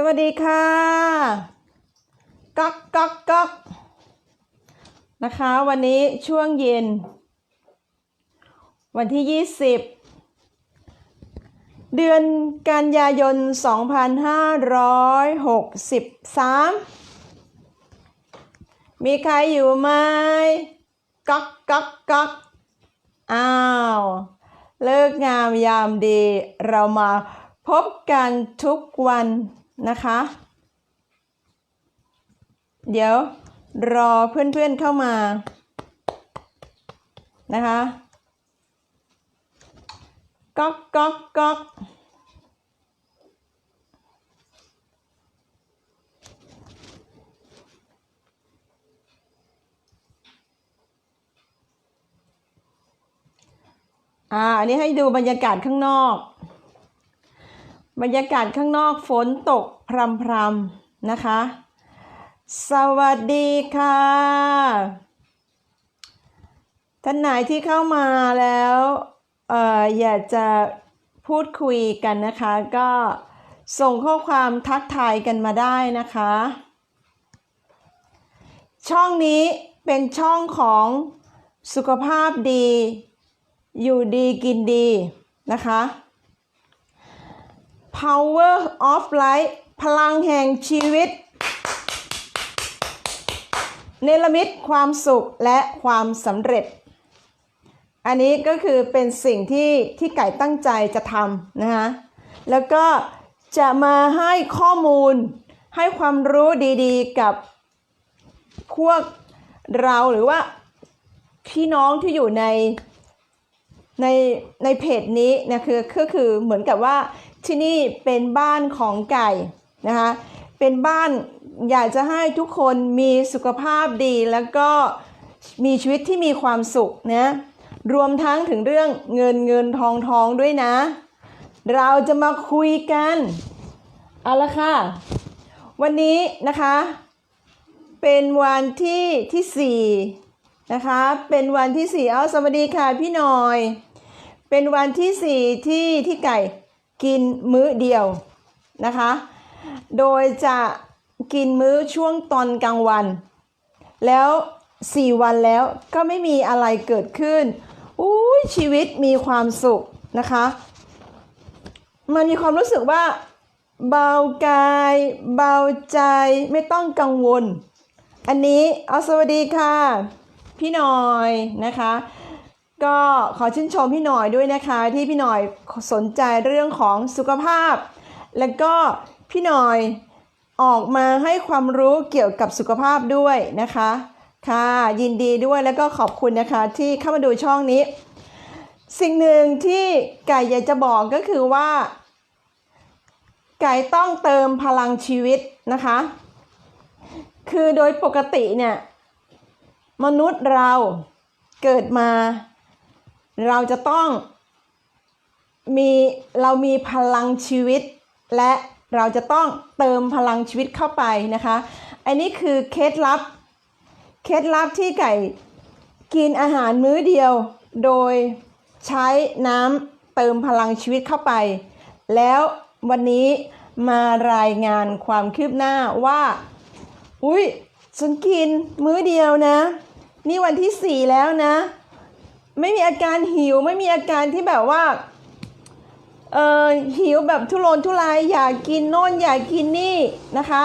สวัสดีค่ะก๊อกก๊อกก๊อกนะคะ วันนี้ช่วงเย็น วันที่ 20 เดือนกันยายน 2563 มีใครอยู่ไหมก๊อกก๊อกก๊อกอ้าว เลิกงามยามดีเรามาพบกันทุกวัน นะคะ เดี๋ยวรอเพื่อนๆเข้ามานะคะก๊อกก๊อกก๊อกอ่า อันนี้ให้ดูบรรยากาศข้างนอก บรรยากาศข้างนอกฝนตกพรำพรำๆนะคะ สวัสดีค่ะ ท่านไหนที่เข้ามาแล้วเอ่ออยากจะพูดคุยกันนะคะ ก็ส่งข้อความทักทายกันมาได้นะคะ ช่องนี้เป็นช่องของสุขภาพดี อยู่ดีกินดีนะคะ Power of Life พลังแห่งชีวิต เนรมิตความสุขและความสำเร็จ อันนี้ก็คือเป็นสิ่งที่ที่ไก่ตั้งใจจะทำนะคะแล้วก็จะมาให้ข้อมูลให้ความรู้ดีๆกับพวกเราหรือว่าพี่น้องที่อยู่ในในในเพจนี้นะคือก็คือเหมือนกับว่า ที่นี่เป็นบ้านของไก่นะคะเป็นบ้านอยากจะให้ทุกคนมีสุขภาพดีแล้วก็มีชีวิตที่มีความสุขนะรวมทั้งถึงเรื่องเงินเงินทองทองด้วยนะ เราจะมาคุยกันเอาละค่ะ วันนี้นะคะ เป็นวันที่ที่สี่นะคะเป็นวันที่สี่เอาสวัสดีค่ะพี่หน่อย เป็นวันที่สี่ที่ที่ไก่ กินมื้อเดียวนะคะ โดยจะกินมื้อช่วงตอนกลางวัน แล้วสี่วันแล้วก็ไม่มีอะไรเกิดขึ้นอุ้ยชีวิตมีความสุขนะคะ มันมีความรู้สึกว่า เบากาย เบาใจไม่ต้องกังวล อันนี้เอาสวัสดีค่ะ พี่หน่อยนะคะ ก็ขอชื่นชมพี่หน่อยด้วยนะคะ ที่พี่หน่อยสนใจเรื่องของสุขภาพ แล้วก็พี่หน่อยออกมาให้ความรู้เกี่ยวกับสุขภาพด้วยนะคะค่ะยินดีด้วยแล้วก็ขอบคุณนะคะที่เข้ามาดูช่องนี้ สิ่งหนึ่งที่ไก่อยากจะบอกก็คือว่า ไก่ต้องเติมพลังชีวิตนะคะ คือโดยปกติเนี่ยมนุษย์เราเกิดมา เราจะต้องมีเรามีพลังชีวิต และเราจะต้องเติมพลังชีวิตเข้าไปนะคะ อันนี้คือเคล็ดลับ เคล็ดลับที่ไก่กินอาหารมื้อเดียว โดยใช้น้ำเติมพลังชีวิตเข้าไป แล้ววันนี้มารายงานความคืบหน้าว่า อุ้ยฉันกินมื้อเดียวนะ นี่วันที่สี่แล้วนะ ไม่มีอาการหิวไม่มีอาการที่แบบว่าเออหิวแบบทุรนทุรายอยากกินโน่นอยากกินนี่นะคะ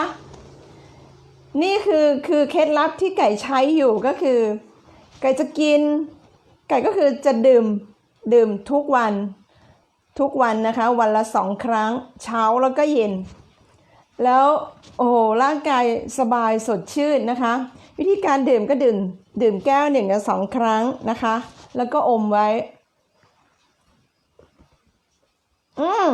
นี่คือคือเคล็ดลับที่ไก่ใช้อยู่ก็คือ ไก่จะกิน ไก่ก็คือจะดื่มดื่มทุกวันทุกวันนะคะ วันละสองครั้งเช้าแล้วก็เย็น แล้วโอ้โหร่างกายสบายสดชื่นนะคะ วิธีการดื่มก็ดื่มดื่มแก้วหนึ่งกับสองครั้งนะคะ แล้วก็อมไว้ อืม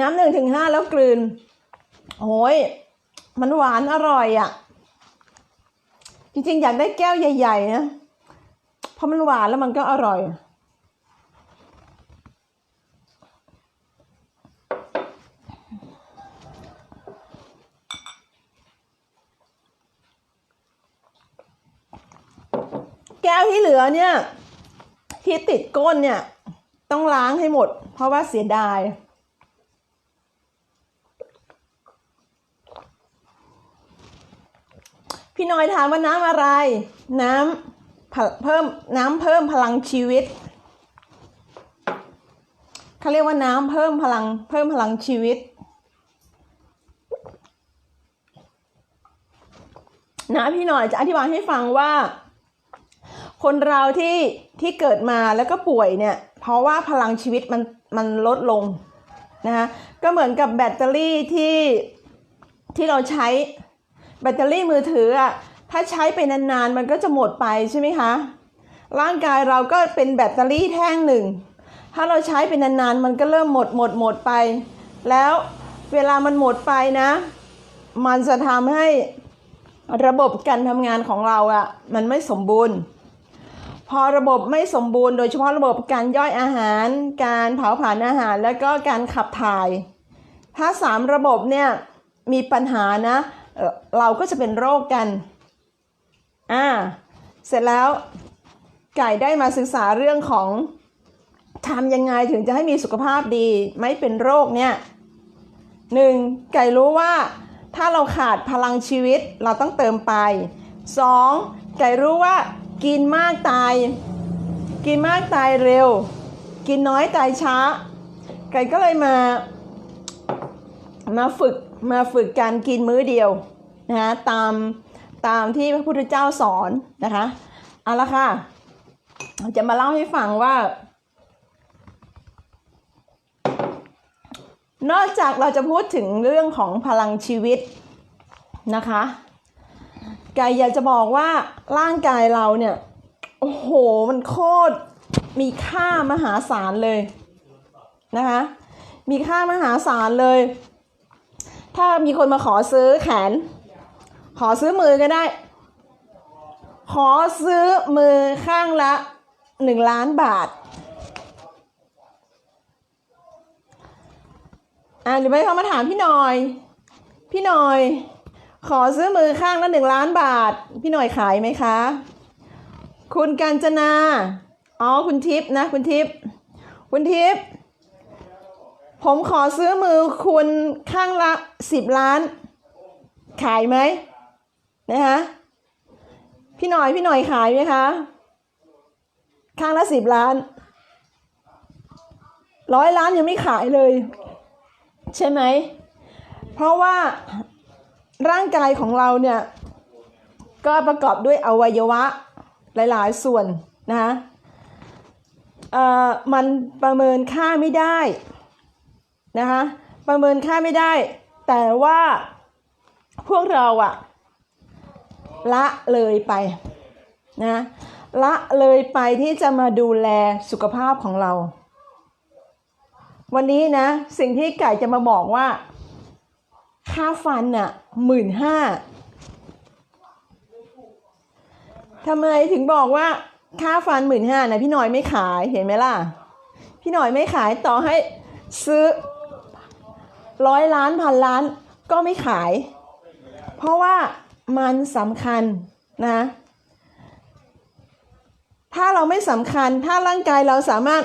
น้ำหนึ่งถึงห้าแล้วกลืนโอ้ย มันหวานอร่อยอะ่ะ จริงๆ อยากได้แก้วใหญ่ ๆ นะ เพราะมันหวานแล้วมันก็อร่อย ก้วที่เหลือเนี่ย ที่ติดก้นเนี่ย ต้องล้างให้หมด เพราะว่าเสียดาย พี่น้อยถามว่าน้ำอะไร น้ำเพิ่มน้ำเพิ่มพลังชีวิตเขาเรียกว่าน้ำเพิ่มพลังเพิ่มพลังชีวิตนะพี่หน่อยจะอธิบายให้ฟังว่า คนเราที่ที่เกิดมาแล้วก็ป่วยเนี่ย เพราะว่าพลังชีวิตมันมันลดลงนะคะก็เหมือนกับแบตเตอรี่ที่ที่เราใช้แบตเตอรี่มือถืออะถ้าใช้ไปนานๆ มันก็จะหมดไปใช่ไหมคะ ร่างกายเราก็เป็นแบตเตอรี่แท่งหนึ่ง ถ้าเราใช้ไปนานๆ มันก็เริ่มหมดหมดหมดไป แล้วเวลามันหมดไปนะ มันจะทำให้ระบบการทำงานของเราอะมันไม่สมบูรณ์ พอระบบไม่สมบูรณ์โดยเฉพาะระบบการย่อยอาหาร การเผาผลาญอาหาร แล้วก็การขับถ่าย ถ้าสามระบบเนี่ยมีปัญหานะเเราก็จะเป็นโรคกัน อ่า เสร็จแล้วไก่ได้มาศึกษาเรื่องของทำยังไงถึงจะให้มีสุขภาพดี ไม่เป็นโรคเนี่ยหนึ่งไก่รู้ว่าถ้าเราขาดพลังชีวิตเราต้องเติมไปสองไก่รู้ว่า กินมากตาย กินมากตายเร็ว กินน้อยตายช้า ไก่ก็เลยมา มาฝึกมาฝึกการกินมื้อเดียวนะตามตามที่พระพุทธเจ้าสอนนะคะเอาละค่ะจะมาเล่าให้ฟังว่า นอกจากเราจะพูดถึงเรื่องของพลังชีวิตนะคะ ไก่อยากจะบอกว่าร่างกายเราเนี่ย โอ้โห มันโคตรมีค่ามหาศาลเลยนะคะ มีค่ามหาศาลเลย ถ้ามีคนมาขอซื้อแขน ขอซื้อมือก็ได้ ขอซื้อมือข้างละหนึ่งล้านบาทอ่าหรือไม่เขามาถามพี่หน่อย พี่หน่อย ขอซื้อมือข้างละหนึ่งล้านบาท พี่หน่อยขายไหมคะ คุณกัญจนา อ๋อ คุณทิพย์นะ คุณทิพย์คุณทิพย์ผมขอซื้อมือคุณข้างละสิบล้าน ขายไหมนะคะพี่หน่อยพี่หน่อยขายไหมคะ ข้างละสิบล้านร้อยล้านยังไม่ขายเลย ใช่ไหม เพราะว่า ร่างกายของเราเนี่ยก็ประกอบด้วยอวัยวะหลายๆ ส่วนนะคะเอ่อมันประเมินค่าไม่ได้นะคะประเมินค่าไม่ได้ แต่ว่าพวกเราอะละเลยไปนะละเลยไปที่จะมาดูแลสุขภาพของเรา วันนี้นะสิ่งที่ไก่จะมาบอกว่า ค่าฟันน่ะหมื่นห้าทำไมถึงบอกว่าค่าฟันหมื่นห้านะพี่หน่อยไม่ขายเห็นไหมล่ะ พี่หน่อยไม่ขายต่อให้ซื้อร้อยล้านพันล้านก็ไม่ขาย เพราะว่ามันสำคัญนะ ถ้าเราไม่สำคัญถ้าร่างกายเราสามารถ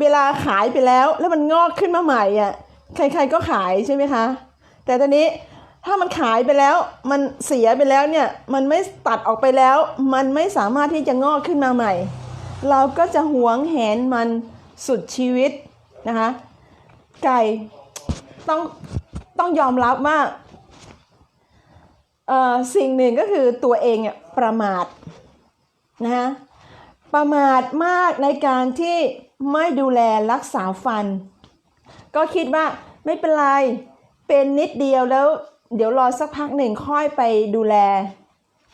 เวลาขายไปแล้ว แล้วมันงอกขึ้นมาใหม่อะใครๆก็ขายใช่ไหมคะ แต่ตอนนี้ถ้ามันขายไปแล้วมันเสียไปแล้วเนี่ยมันไม่ตัดออกไปแล้ว มันไม่สามารถที่จะงอกขึ้นมาใหม่ เราก็จะหวงแหนมันสุดชีวิตนะคะไก่ต้องต้องยอมรับว่าสิ่งหนึ่งก็คือตัวเองเนี่ยประมาทนะคะประมาทมากในการที่ไม่ดูแลรักษาฟัน ก็คิดว่าไม่เป็นไร เป็นนิดเดียวแล้ว เดี๋ยวรอสักพักหนึ่งค่อยไปดูแล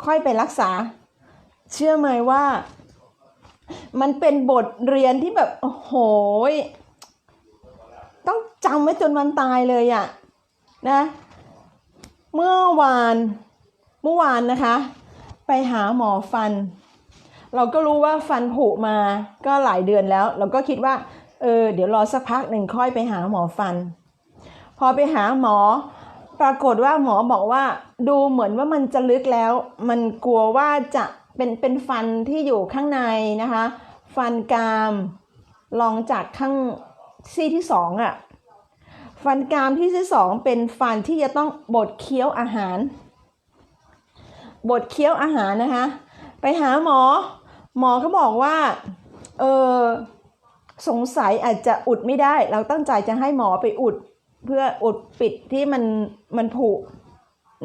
ค่อยไปรักษา เชื่อไหมว่า มันเป็นบทเรียนที่แบบโอ้โหต้องจำไว้จนวันตายเลยอะนะ เมื่อวานเมื่อวานนะคะ ไปหาหมอฟัน เราก็รู้ว่าฟันผุมาก็หลายเดือนแล้ว เราก็คิดว่า เออ เดี๋ยวรอสักพักหนึ่งค่อยไปหาหมอฟัน พอไปหาหมอ ปรากฏว่าหมอบอกว่า ดูเหมือนว่ามันจะลึกแล้ว มันกลัวว่าจะเป็นเป็นฟันที่อยู่ข้างในนะคะ ฟันกรามลองจากข้างซี่ที่สองอะฟันกรามที่ที่สองเป็นฟันที่จะต้องบดเคี้ยวอาหาร บดเคี้ยวอาหารนะคะ ไปหาหมอ หมอเขาบอกว่าเออสงสัยอาจจะอุดไม่ได้ เราตั้งใจจะให้หมอไปอุด เพื่ออุดปิดที่มันมันผุ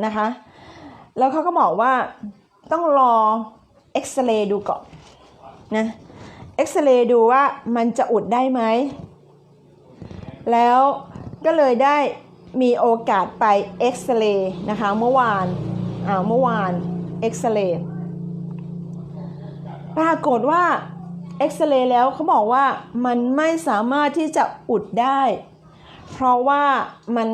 นะคะ แล้วเขาก็บอกว่าต้องรอเอ็กซเรย์ดูก่อนนะเอ็กซเรย์ดูว่ามันจะอุดได้ไหม แล้วก็เลยได้มีโอกาสไปเอ็กซเรย์นะคะเมื่อวานอ่าเมื่อวานเอ็กซเรย์ปรากฏว่าเอ็กซเรย์แล้วเขาบอกว่ามันไม่สามารถที่จะอุดได้ เพราะว่ามัน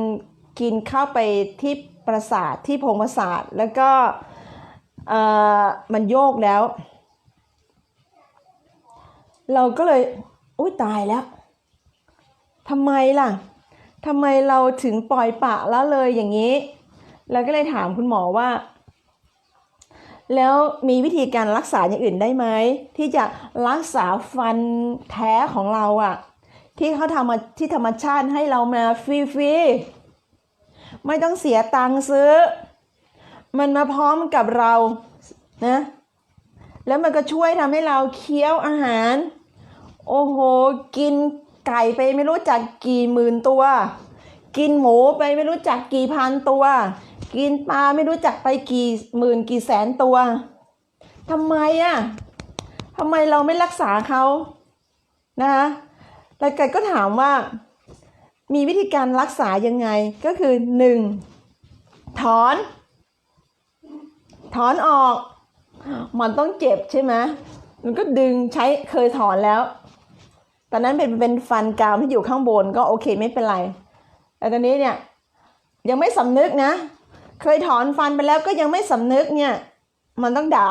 กินเข้าไปที่ประสาทที่โพรงประสาทแล้วก็มันโยกแล้ว เราก็เลยอุ้ยตายแล้วทำไมล่ะทำไมเราถึงปล่อยปละละเลยอย่างนี้ เราก็เลยถามคุณหมอว่า แล้วมีวิธีการรักษาอย่างอื่นได้ไหมที่จะรักษาฟันแท้ของเราอะ ที่เขาทำมาที่ธรรมชาติให้เรามาฟรีๆไม่ต้องเสียตังค์ซื้อ มันมาพร้อมกับเรานะ แล้วมันก็ช่วยทำให้เราเคี้ยวอาหาร โอ้โห กินไก่ไปไม่รู้จักกี่หมื่นตัว กินหมูไปไม่รู้จักกี่พันตัว กินปลาไม่รู้จักไปกี่หมื่นกี่แสนตัวทำไมอะทำไมเราไม่รักษาเขานะคะ แล้วแกก็ถามว่ามีวิธีการรักษายังไงก็คือหนึ่งถอน ถอนออก มันต้องเจ็บใช่ไหมมันก็ดึงใช้เคยถอนแล้ว ตอนนั้นเป็นเป็นฟันกรามที่อยู่ข้างบนก็โอเคไม่เป็นไร แต่ตอนนี้เนี่ยยังไม่สำนึกนะ เคยถอนฟันไปแล้วก็ยังไม่สำนึกเนี่ย มันต้องด่า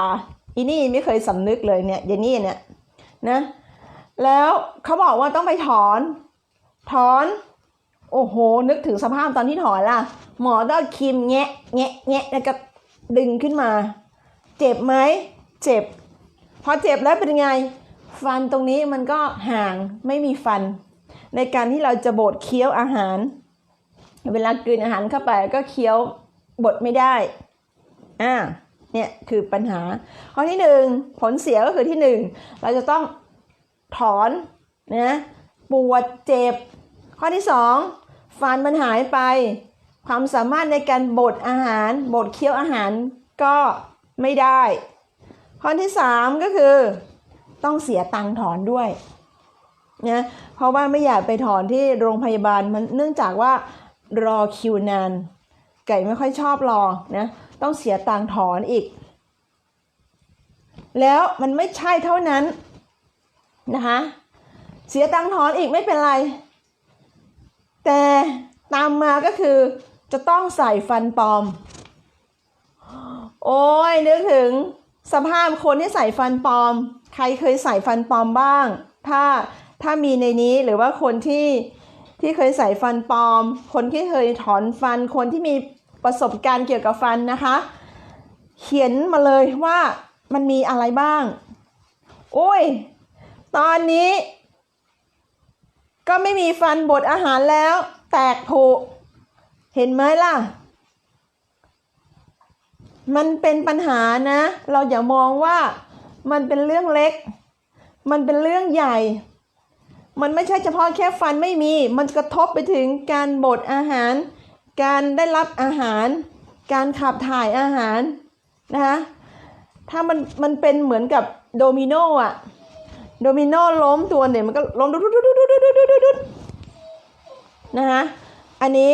อีนี่ไม่เคยสำนึกเลยเนี่ยเยนี่เนี่ยนะ แล้วเขาบอกว่าต้องไปถอน ถอน โอ้โห นึกถึงสภาพตอนที่ถอนล่ะ หมอต้องครีมแงะแงะแงะแล้วก็ดึงขึ้นมา เจ็บไหม เจ็บ พอเจ็บแล้วเป็นไง ฟันตรงนี้มันก็ห่างไม่มีฟัน ในการที่เราจะบดเคี้ยวอาหาร เวลากลืนอาหารเข้าไปก็เคี้ยวบดไม่ได้ อ่า เนี่ยคือปัญหา ข้อที่หนึ่งผลเสียก็คือที่หนึ่งเราจะต้อง ถอนนะปวดเจ็บ ข้อที่สองฟันมันหายไป ความสามารถในการบดอาหารบดเคี้ยวอาหารก็ไม่ได้ ข้อที่สามก็คือ ต้องเสียตังค์ถอนด้วยนะเพราะว่าไม่อยากไปถอนที่โรงพยาบาลมันเนื่องจากว่ารอคิวนานไก่ไม่ค่อยชอบรอนะต้องเสียตังค์ถอนอีก แล้วมันไม่ใช่เท่านั้น นะคะ เสียตังค์ถอนอีกไม่เป็นไร แต่ตามมาก็คือจะต้องใส่ฟันปลอม โอ้ยนึกถึงสภาพคนที่ใส่ฟันปลอม ใครเคยใส่ฟันปลอมบ้าง ถ้าถ้ามีในนี้หรือว่าคนที่ที่เคยใส่ฟันปลอม คนที่เคยถอนฟัน คนที่มีประสบการณ์เกี่ยวกับฟันนะคะ เขียนมาเลยว่ามันมีอะไรบ้าง โอ้ย ตอนนี้ ก็ไม่มีฟันบดอาหารแล้ว แตกผุเห็นไหมล่ะ มันเป็นปัญหานะ เราอย่ามองว่ามันเป็นเรื่องเล็ก มันเป็นเรื่องใหญ่ มันไม่ใช่เฉพาะแค่ฟันไม่มี มันกระทบไปถึงการบดอาหาร การได้รับอาหาร การขับถ่ายอาหารนะคะถ้ามันมันเป็นเหมือนกับโดมิโนอะ โดมิโนล้มตัวเนี่ยมันก็ล้มดุดดุดดุดดุดดุดดุดนะคะอันนี้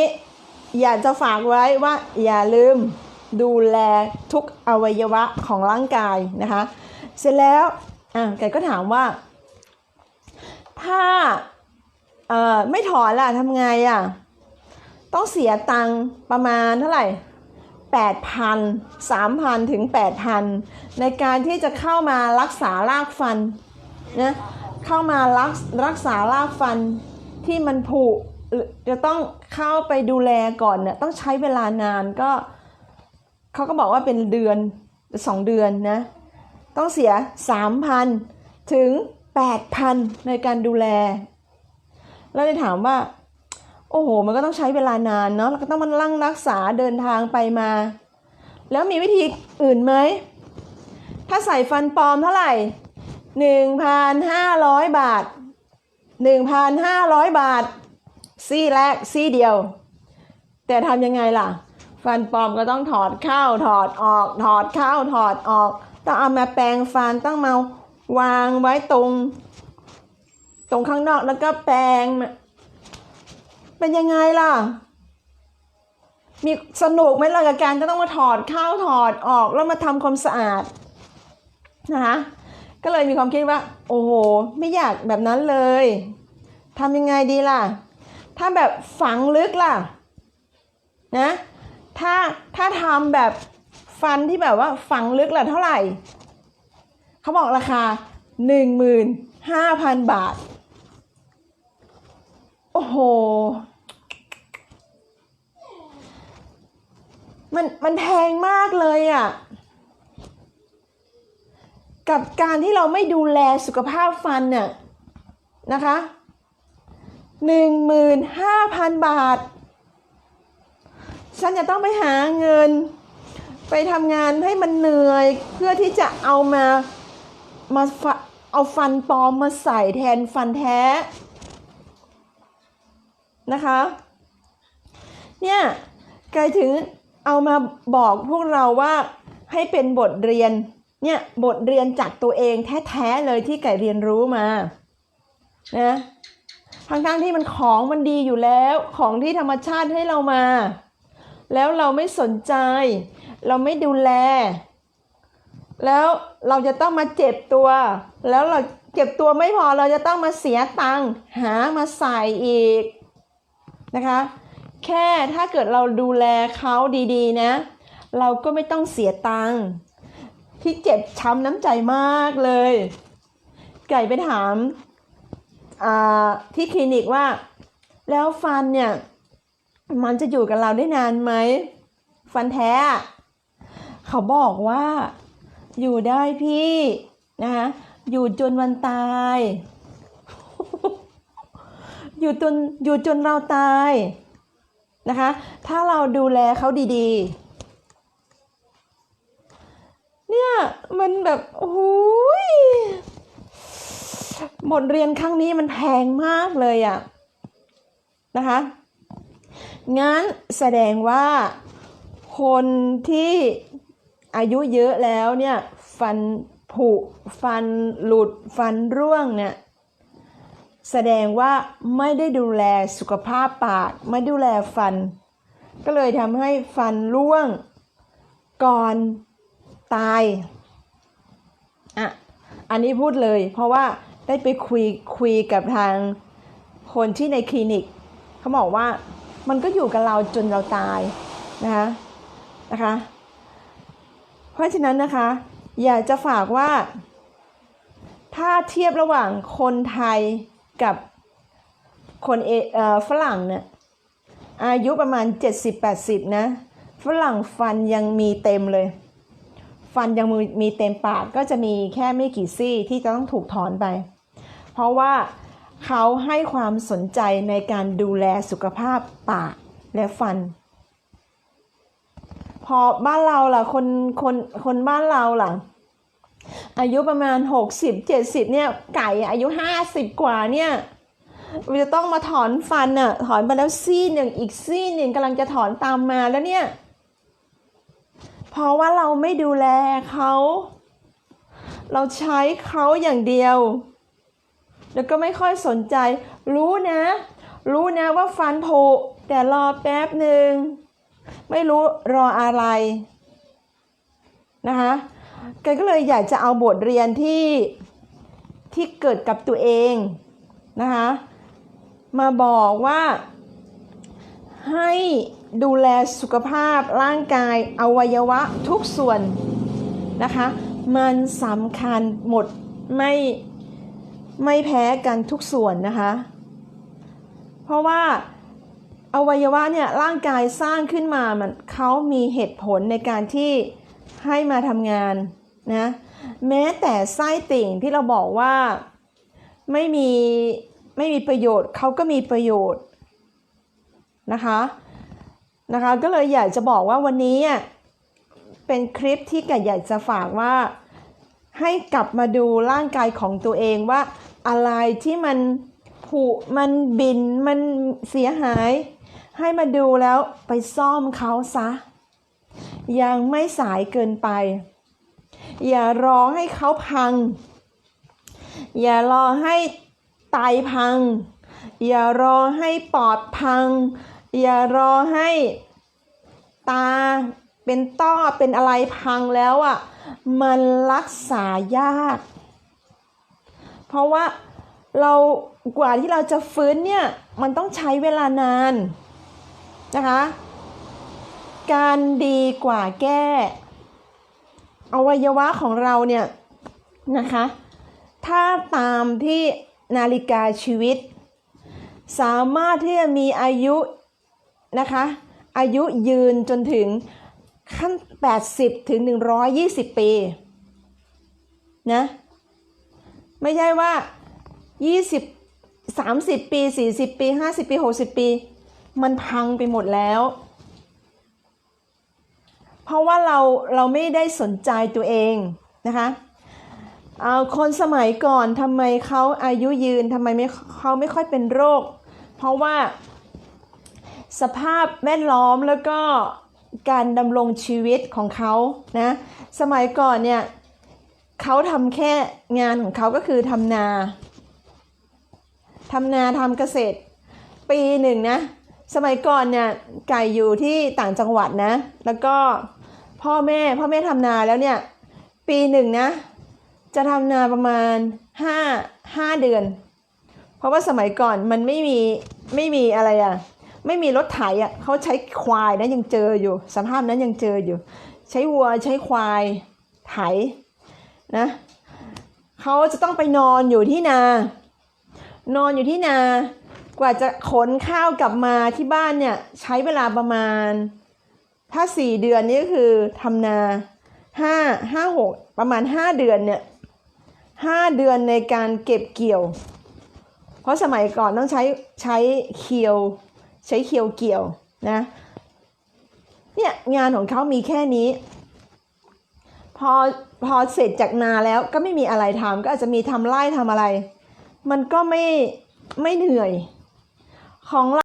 อยากจะฝากไว้ว่าอย่าลืมดูแลทุกอวัยวะของร่างกายนะคะ เสร็จแล้วอะไก่ก็ถามว่า ถ้าเอ่อไม่ถอนล่ะทำไงอะต้องเสียตังประมาณเท่าไหร่แปดพันสามพันถึงแปดพันในการที่จะเข้ามารักษารากฟัน นะเข้ามารักรักษารากฟันที่มันผุจะต้องเข้าไปดูแลก่อนเนี่ยต้องใช้เวลานานก็เขาก็บอกว่าเป็นเดือนสองเดือนนะต้องเสีย 3,000 ถึง 8,000 ในการดูแล แล้วจะถามว่า โอ้โห มันก็ต้องใช้เวลานานเนาะแล้วก็ต้องมาลั่งรักษาเดินทางไปมา แล้วมีวิธีอื่นไหม ถ้าใส่ฟันปลอมเท่าไหร่ 1,500 บาท 1,500 บาท ซี่แรกซี่เดียว แต่ทำยังไงล่ะ ฟันปลอมก็ต้องถอดเข้าถอดออกถอดเข้าถอดออก ต้องเอามาแปรงฟันต้องมาวางไว้ตรง ตรงข้างนอกแล้วก็แปรงเป็นยังไงล่ะ มีสนุกไหมล่ะกับการจะต้องมาถอดเข้าถอดออกแล้วมาทำความสะอาดนะคะ ก็เลยมีความคิดว่า โอ้โห ไม่อยากแบบนั้นเลยทำยังไงดีล่ะ ถ้าแบบฝังลึกล่ะ นะ ถ้าถ้าทำแบบฟันที่แบบว่าฝังลึกล่ะเท่าไหร่ เขาบอกราคา15,000บาท โอ้โห มันมันแพงมากเลยอะ่ะ กับการที่เราไม่ดูแลสุขภาพฟันเนี่ยนะคะ15,000บาท ฉันจะต้องไปหาเงิน ไปทำงานให้มันเหนื่อยเพื่อที่จะเอามามาฟะเอาฟันปลอมมาใส่แทนฟันแท้นะคะเนี่ยไกถึงเอามาบอกพวกเราว่าให้เป็นบทเรียน เนี่ยบทเรียนจากตัวเองแท้ๆเลยที่ไก่เรียนรู้มานะทั้งๆที่มันของมันดีอยู่แล้วของที่ธรรมชาติให้เรามา แล้วเราไม่สนใจ เราไม่ดูแล แล้วเราจะต้องมาเจ็บตัว แล้วเราเจ็บตัวไม่พอเราจะต้องมาเสียตังค์หามาใส่อีกนะคะแค่ถ้าเกิดเราดูแลเขาดีๆนะ เราก็ไม่ต้องเสียตังค์ ที่เจ็บช้ำน้ำใจมากเลย ไก่ไปถามที่คลินิกว่า แล้วฟันเนี่ย มันจะอยู่กับเราได้นานไหม ฟันแท้ เขาบอกว่า อยู่ได้พี่นะคะอยู่จนวันตาย อยู่จนอยู่จนเราตายนะคะ ถ้าเราดูแลเขาดีๆ เนี่ยมันแบบโอ้ยบทเรียนครั้งนี้มันแพงมากเลยอะนะคะงั้นแสดงว่าคนที่อายุเยอะแล้วเนี่ยฟันผุฟันหลุดฟันร่วงเนี่ยแสดงว่าไม่ได้ดูแลสุขภาพปาก ไม่ดูแลฟัน ก็เลยทำให้ฟันร่วงก่อน ตายอะอันนี้พูดเลย เพราะว่าได้ไปคุยคุยกับทางคนที่ในคลินิกเขาบอกว่ามันก็อยู่กับเราจนเราตายนะคะนะคะ เพราะฉะนั้นนะคะ อยากจะฝากว่า ถ้าเทียบระหว่างคนไทยกับคนเออฝรั่งเนี่ยอายุประมาณ 70-80 นะ ฝรั่งฟันยังมีเต็มเลย ฟันยังมีมีเต็มปากก็จะมีแค่ไม่กี่ซี่ที่จะต้องถูกถอนไป เพราะว่าเขาให้ความสนใจในการดูแลสุขภาพปากและฟัน พอบ้านเราล่ะคนคนคนบ้านเราล่ะ อายุประมาณ 60 70เนี่ยไก่อายุ 50 กว่าเนี่ยมันจะต้องมาถอนฟันน่ะถอนไปแล้วซี่หนึ่งอีกซี่หนึ่งกำลังจะถอนตามมาแล้วเนี่ย เพราะว่าเราไม่ดูแลเขา เราใช้เขาอย่างเดียว แล้วก็ไม่ค่อยสนใจ รู้นะ รู้นะว่าฟันผุแต่รอแป๊บหนึ่งไม่รู้รออะไรนะคะแกก็เลยอยากจะเอาบทเรียนที่ที่เกิดกับตัวเองนะคะมาบอกว่าให้ ดูแลสุขภาพร่างกายอวัยวะทุกส่วนนะคะ มันสำคัญหมดไม่ไม่แพ้กันทุกส่วนนะคะ เพราะว่าอวัยวะเนี่ยร่างกายสร้างขึ้นมามันเขามีเหตุผลในการที่ให้มาทำงานนะแม้แต่ไส้ติ่งที่เราบอกว่าไม่มีไม่มีประโยชน์เขาก็มีประโยชน์นะคะ นะคะ ก็เลยอยากจะบอกว่าวันนี้เป็นคลิปที่ไก่อยากจะฝากว่า ให้กลับมาดูร่างกายของตัวเองว่าอะไรที่มันผุมันบินมันเสียหาย ให้มาดูแล้วไปซ่อมเขาซะ ยังไม่สายเกินไป อย่ารอให้เขาพัง อย่ารอให้ไตพัง อย่ารอให้ปอดพัง อย่ารอให้ตาเป็นต้อเป็นอะไรพังแล้วอะ มันรักษายาก เพราะว่าเรากว่าที่เราจะฟื้นเนี่ย มันต้องใช้เวลานานนะคะ การดีกว่าแก้ อวัยวะของเราเนี่ยนะคะ ถ้าตามที่นาฬิกาชีวิต สามารถที่จะมีอายุ นะคะ อายุยืนจนถึงขั้น 80 ถึง 120 ปีนะไม่ใช่ว่า 20 30 ปี 40 ปี 50 ปี 60 ปี มันพังไปหมดแล้ว เพราะว่าเราเราไม่ได้สนใจตัวเองนะคะเอาคนสมัยก่อนทำไมเขาอายุยืนทำไมไม่เขาไม่ค่อยเป็นโรค เพราะว่า สภาพแวดล้อมแล้วก็การดำรงชีวิตของเขานะสมัยก่อนเนี่ยเขาทำแค่งานของเขาก็คือทำนาทำนาทำเกษตรปีหนึ่งนะสมัยก่อนเนี่ยไก่อยู่ที่ต่างจังหวัดนะ แล้วก็พ่อแม่พ่อแม่ทำนาแล้วเนี่ยปีหนึ่งนะจะทำนาประมาณห้าห้าเดือน เพราะว่าสมัยก่อนมันไม่มีไม่มีอะไรอะ่ะ ไม่มีรถไถอะเขาใช้ควายนะยังเจออยู่ สภาพนั้นยังเจออยู่ ใช้วัวใช้ควายไถนะเขาจะต้องไปนอนอยู่ที่นา นอนอยู่ที่นา กว่าจะขนข้าวกลับมาที่บ้านเนี่ยใช้เวลาประมาณ ถ้าสี่เดือนนี่ก็คือทำนาห้าห้าหกประมาณห้าเดือนเนี่ยห้าเดือนในการเก็บเกี่ยว เพราะสมัยก่อนต้องใช้ใช้เคียว ใช้เคียวเกี่ยวนะเนี่ยงานของเขามีแค่นี้ พอพอเสร็จจากนาแล้วก็ไม่มีอะไรทำก็อาจจะมีทำไร่ทำอะไร มันก็ไม่ไม่เหนื่อยของเรา